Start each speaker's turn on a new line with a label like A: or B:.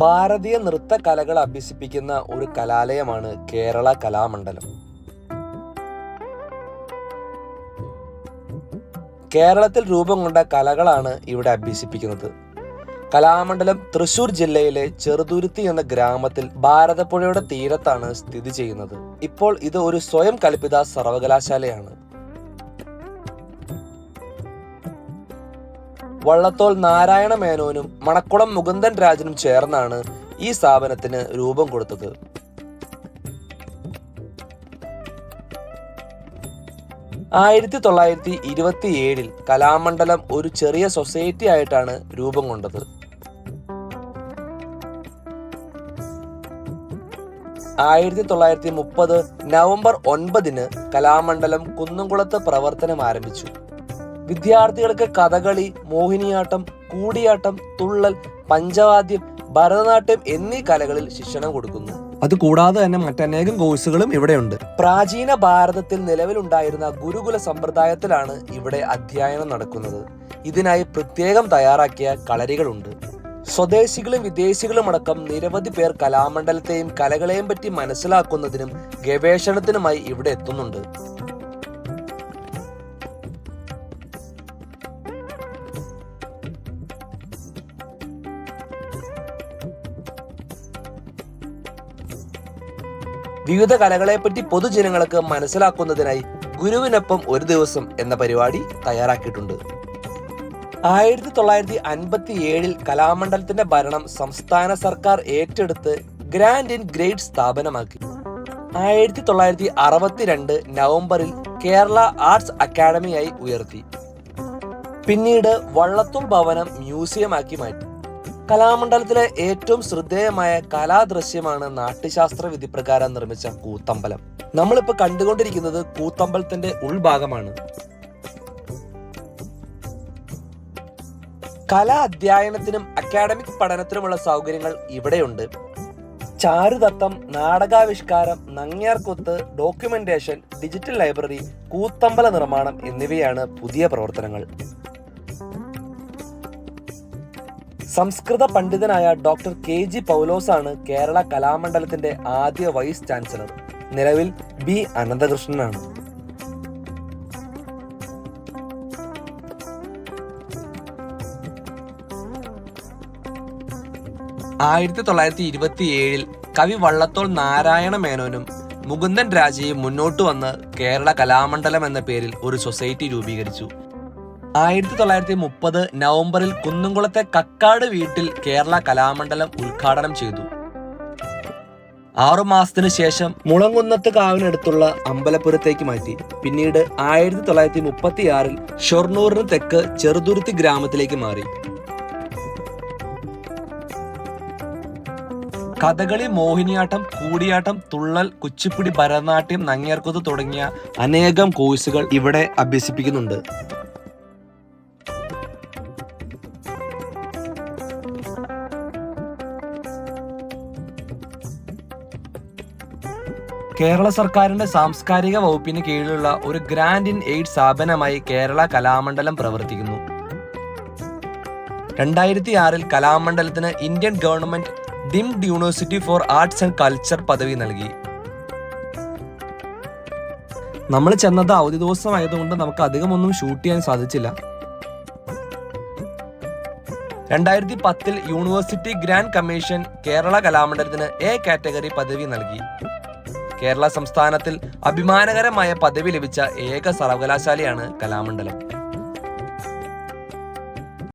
A: ഭാരതീയ നൃത്ത കലകൾ അഭ്യസിപ്പിക്കുന്ന ഒരു കലാലയമാണ് കേരള കലാമണ്ഡലം. കേരളത്തിൽ രൂപം കൊണ്ട കലകളാണ് ഇവിടെ അഭ്യസിപ്പിക്കുന്നത്. കലാമണ്ഡലം തൃശൂർ ജില്ലയിലെ ചെറുതുരുത്തി എന്ന ഗ്രാമത്തിൽ ഭാരതപ്പുഴയുടെ തീരത്താണ് സ്ഥിതി ചെയ്യുന്നത്. ഇപ്പോൾ ഇത് ഒരു സ്വയം കൽപ്പിത സർവകലാശാലയാണ്. വള്ളത്തോൾ നാരായണ മേനോനും മണക്കുളം മുകുന്ദൻ രാജനും ചേർന്നാണ് ഈ സ്ഥാപനത്തിന് രൂപം കൊടുത്തത്. ആയിരത്തി തൊള്ളായിരത്തി ഇരുപത്തി ഏഴിൽ കലാമണ്ഡലം ഒരു ചെറിയ സൊസൈറ്റി ആയിട്ടാണ് രൂപം കൊണ്ടത്. ആയിരത്തി തൊള്ളായിരത്തി മുപ്പത് നവംബർ ഒൻപതിന് കലാമണ്ഡലം കുന്നംകുളത്ത് പ്രവർത്തനം ആരംഭിച്ചു. വിദ്യാർത്ഥികൾക്ക് കഥകളി മോഹിനിയാട്ടം കൂടിയാട്ടം തുള്ളൽ പഞ്ചവാദ്യം ഭരതനാട്യം എന്നീ കലകളിൽ ശിക്ഷണം കൊടുക്കുന്നു. അതുകൂടാതെ തന്നെ മറ്റനേകം കോഴ്സുകളും ഇവിടെയുണ്ട്. പ്രാചീന ഭാരതത്തിൽ നിലവിലുണ്ടായിരുന്ന ഗുരുകുല സമ്പ്രദായത്തിലാണ് ഇവിടെ അധ്യയനം നടക്കുന്നത്. ഇതിനായി പ്രത്യേകം തയ്യാറാക്കിയ കളരികളുണ്ട്. സ്വദേശികളും വിദേശികളും അടക്കം നിരവധി പേർ കലാമണ്ഡലത്തെയും കലകളെയും പറ്റി മനസ്സിലാക്കുന്നതിനും ഗവേഷണത്തിനുമായി ഇവിടെ എത്തുന്നുണ്ട്. വിവിധ കലകളെപ്പറ്റി പൊതുജനങ്ങൾക്ക് മനസ്സിലാക്കുന്നതിനായി ഗുരുവിനൊപ്പം ഒരു ദിവസം എന്ന പരിപാടി തയ്യാറാക്കിയിട്ടുണ്ട്. ആയിരത്തി തൊള്ളായിരത്തി അൻപത്തി ഏഴിൽ കലാമണ്ഡലത്തിന്റെ ഭരണം സംസ്ഥാന സർക്കാർ ഏറ്റെടുത്ത് ഗ്രാൻഡ് ഇൻ ഗ്രേറ്റ് സ്ഥാപനമാക്കി. ആയിരത്തി തൊള്ളായിരത്തി അറുപത്തിരണ്ട് നവംബറിൽ കേരള ആർട്സ് അക്കാദമിയായി ഉയർത്തി. പിന്നീട് വള്ളത്തോൾ ഭവനം മ്യൂസിയമാക്കി മാറ്റി. കലാമണ്ഡലത്തിലെ ഏറ്റവും ശ്രദ്ധേയമായ കലാദൃശ്യമാണ് നാട്യശാസ്ത്ര വിധിപ്രകാരം നിർമ്മിച്ച കൂത്തമ്പലം. നമ്മളിപ്പോ കണ്ടുകൊണ്ടിരിക്കുന്നത് കൂത്തമ്പലത്തിന്റെ ഉൾഭാഗമാണ്. കലാ അധ്യയനത്തിനും അക്കാഡമിക് പഠനത്തിനുമുള്ള സൗകര്യങ്ങൾ ഇവിടെയുണ്ട്. ചാരുതത്വം നാടകാവിഷ്കാരം നങ്ങ്യാർകൊത്ത് ഡോക്യുമെന്റേഷൻ ഡിജിറ്റൽ ലൈബ്രറി കൂത്തമ്പല നിർമ്മാണം എന്നിവയാണ് പുതിയ പ്രവർത്തനങ്ങൾ. സംസ്കൃത പണ്ഡിതനായ ഡോക്ടർ കെ ജി പൗലോസാണ് കേരള കലാമണ്ഡലത്തിന്റെ ആദ്യ വൈസ് ചാൻസലർ. നിലവിൽ ബി അനന്തകൃഷ്ണനാണ്. ആയിരത്തി തൊള്ളായിരത്തി ഇരുപത്തി ഏഴിൽ കവി വള്ളത്തോൾ നാരായണ മേനോനും മുകുന്ദൻ രാജയും മുന്നോട്ട് വന്ന് കേരള കലാമണ്ഡലം എന്ന പേരിൽ ഒരു സൊസൈറ്റി രൂപീകരിച്ചു. ആയിരത്തി തൊള്ളായിരത്തി മുപ്പത് നവംബറിൽ കുന്നംകുളത്തെ കക്കാട് വീട്ടിൽ കേരള കലാമണ്ഡലം ഉദ്ഘാടനം ചെയ്തു. ആറു മാസത്തിനു ശേഷം മുളങ്കുന്നത്ത് കാവിനടുത്തുള്ള അമ്പലപുരത്തേക്ക് മാറ്റി. പിന്നീട് ആയിരത്തി തൊള്ളായിരത്തി മുപ്പത്തി ആറിൽ ഷൊർണൂറിന് തെക്ക് ചെറുതുരുത്തി ഗ്രാമത്തിലേക്ക് മാറി. കഥകളി മോഹിനിയാട്ടം കൂടിയാട്ടം തുള്ളൽ കുച്ചിപ്പുടി ഭരതനാട്യം നങ്ങേർക്കുത് തുടങ്ങിയ അനേകം കോഴ്സുകൾ ഇവിടെ അഭ്യസിപ്പിക്കുന്നുണ്ട്. കേരള സർക്കാരിന്റെ സാംസ്കാരിക വകുപ്പിന് കീഴിലുള്ള ഒരു ഗ്രാൻഡ് ഇൻ എയ്ഡ് സ്ഥാപനമായി കേരള കലാമണ്ഡലം പ്രവർത്തിക്കുന്നു. രണ്ടായിരത്തി ആറിൽ കലാമണ്ഡലത്തിന് Indian government deemed university for arts and culture പദവി നൽകി. നമ്മൾ ചെന്നത് അവധി ദിവസമായതുകൊണ്ട് നമുക്ക് അധികമൊന്നും ഷൂട്ട് ചെയ്യാൻ സാധിച്ചില്ല. രണ്ടായിരത്തി പത്തിൽ യൂണിവേഴ്സിറ്റി ഗ്രാൻഡ് കമ്മീഷൻ കേരള കലാമണ്ഡലത്തിന് എ കാറ്റഗറി പദവി നൽകി. കേരള സംസ്ഥാനത്തിൽ അഭിമാനകരമായ പദവി ലഭിച്ച ഏക സർവകലാശാലയാണ് കലാമണ്ഡലം.